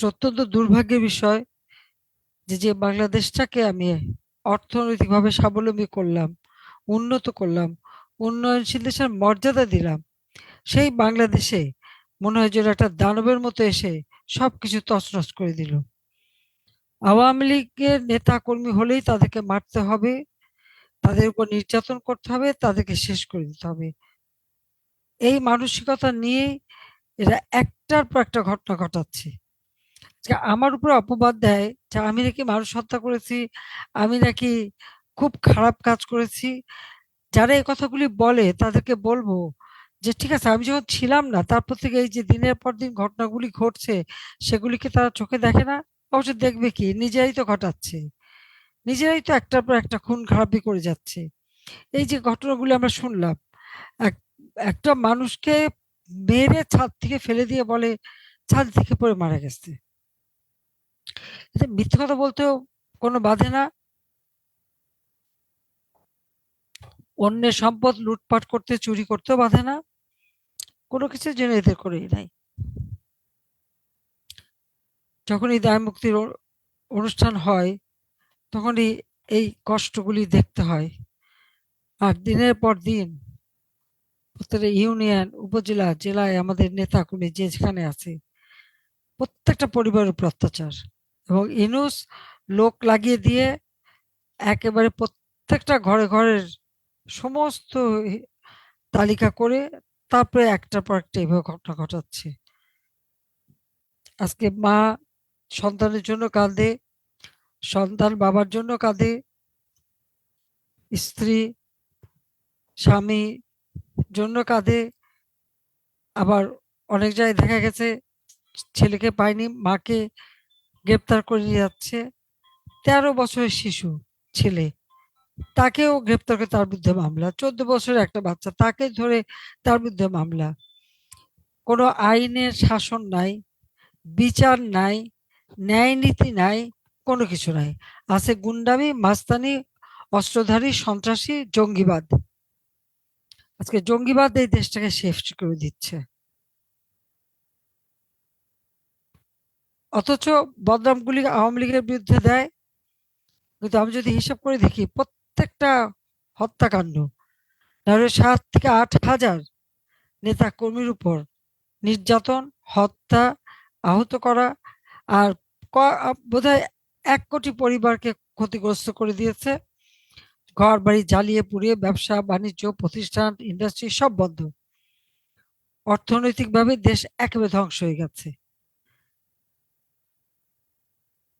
এটা অত্যন্ত দুর্ভাগ্যের বিষয় যে, যে বাংলাদেশটাকে আমি অর্থনৈতিকভাবে স্বাবলম্বী করলাম, উন্নত করলাম, উন্নয়নশীল দেশের মর্যাদা দিলাম। সেই বাংলাদেশে মনে হয় যেন একটা দানবের মতো এসে সব কিছু তছনছ করে দিল। আওয়ামী লীগের নেতা-কর্মী হলেই তাদেরকে মারতে হবে, তাদের উপর নির্যাতন করতে হবে, তাদেরকে শেষ করে দিতে হবে। এই মানসিকতা নিয়েই এরা একটার পর একটা ঘটনা ঘটাচ্ছে। আমার উপরে অপবাদ দেয় যে আমি নাকি মানুষ হত্যা করেছি, আমি নাকি খুব খারাপ কাজ করেছি। যারা এই কথাগুলি বলে তাদেরকে বলব যে ঠিক আছে আমি যখন ছিলাম না তারপর থেকে এই যে দিনের পর দিন ঘটনাগুলি ঘটছে সেগুলিকে তারা চোখে দেখে না? অবশ্য দেখবে কি নিজেরাই তো ঘটাচ্ছে। নিজেরাই তো একটার পর একটা খুন খারাপি করে যাচ্ছে। এই যে ঘটনাগুলি আমরা শুনলাম, এক একটা মানুষকে মেরে ছাদ থেকে ফেলে দিয়ে বলে ছাদ থেকে পড়ে মারা গেছে। এতে মিথ্যে কথা বলতেও কোনো বাধে না। অন্যের সম্পদ লুটপাট করতে, চুরি করতেও বাধে না। কোনো কিছু জন্য এদের করেই নাই। যখনই দায় মুক্তির অনুষ্ঠান হয়, তখনই এই কষ্টগুলি দেখতে হয়। আর দিনের পর দিন প্রত্যেকটা ইউনিয়ন, উপজেলা, জেলায় আমাদের নেতাকর্মী যে যেখানে আছে, প্রত্যেকটা পরিবারের অত্যাচার। এবং ইউনূস লোক লাগিয়ে দিয়ে একেবারে প্রত্যেকটা ঘরে, ঘরের সমস্ত তালিকা করে তারপরে একটার পর একটা এভাবে ঘটনা ঘটাচ্ছে। আজকে মা সন্তানের জন্য কাঁদে, সন্তান বাবার জন্য কাঁদে। স্ত্রী, স্বামী জন্য কাঁদে। আবার অনেক জায়গায় দেখা গেছে ছেলেকে পায়নি, মাকে গ্রেপ্তার করে যাচ্ছে। ১৩ বছরের শিশু ছেলে। তাকেও গ্রেপ্তার করে তার বিরুদ্ধে মামলা। ১৪ বছরের একটা বাচ্চা তাকে ধরে তার বিরুদ্ধে মামলা। কোনো আইনের শাসন নাই, বিচার নাই, ন্যায় নীতি নাই, কোনো কিছু নাই। আছে গুন্ডামি, মাস্তানি, অস্ত্রধারী, সন্ত্রাসী, জঙ্গিবাদ। আজকে জঙ্গিবাদ এই দেশটাকে শেষ করে দিচ্ছে। অথচ বদনামগুলি আওয়ামী লীগের বিরুদ্ধে দেয়। কিন্তু আমি যদি হিসাব করে দেখি প্রত্যেকটা হত্যাকাণ্ড নাহলে ৭ থেকে আট হাজার নেতা কর্মীর উপর নির্যাতন, হত্যা, আহত করা আর বোধহয় ১ কোটি পরিবারকে ক্ষতিগ্রস্ত করে দিয়েছে। ঘর বাড়ি জ্বালিয়ে পুড়িয়ে ব্যবসা, বাণিজ্য, প্রতিষ্ঠান, ইন্ডাস্ট্রি সব বন্ধ। অর্থনৈতিকভাবে দেশ একেবারে ধ্বংস হয়ে গেছে।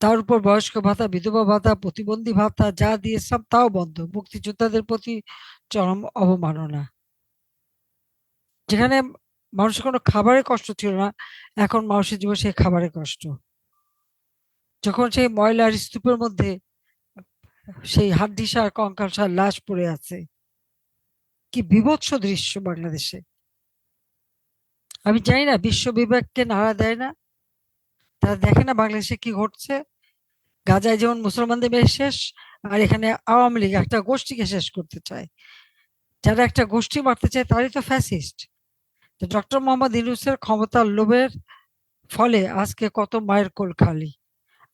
তার উপর বয়স্ক ভাতা, বিধবা ভাতা, প্রতিবন্ধী ভাতা যা দিয়েছিলাম তাও বন্ধ। মুক্তিযোদ্ধাদের প্রতি চরম অবমাননা। যেখানে মানুষের কোনো খাবারের কষ্ট ছিল না, এখন মানুষের জীবনে সেই খাবারের কষ্ট। যখন সেই ময়লার স্তূপের মধ্যে সেই হাড্ডিসার, কঙ্কালসার লাশ পড়ে আছে। কি বীভৎস দৃশ্য বাংলাদেশে। আমি জানি না বিশ্ব বিবেককে নাড়া দেয় না? তারা দেখে না বাংলাদেশে কি ঘটছে? গাজায় যেমন মুসলমানদের মেরে শেষ, আর এখানে আওয়ামী লীগ একটা গোষ্ঠীকে শেষ করতে চায়। যারা একটা গোষ্ঠী মারতে চায় তারই তো ফ্যাসিস্ট। তো ডক্টর মোহাম্মদ ইউনূসের ক্ষমতার লোভের ফলে আজকে কত মায়ের কোল খালি।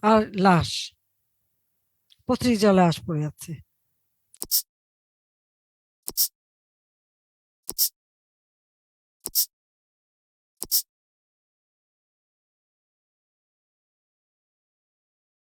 আর লাশ। পত্রিকা লাশ পড়ে আছে।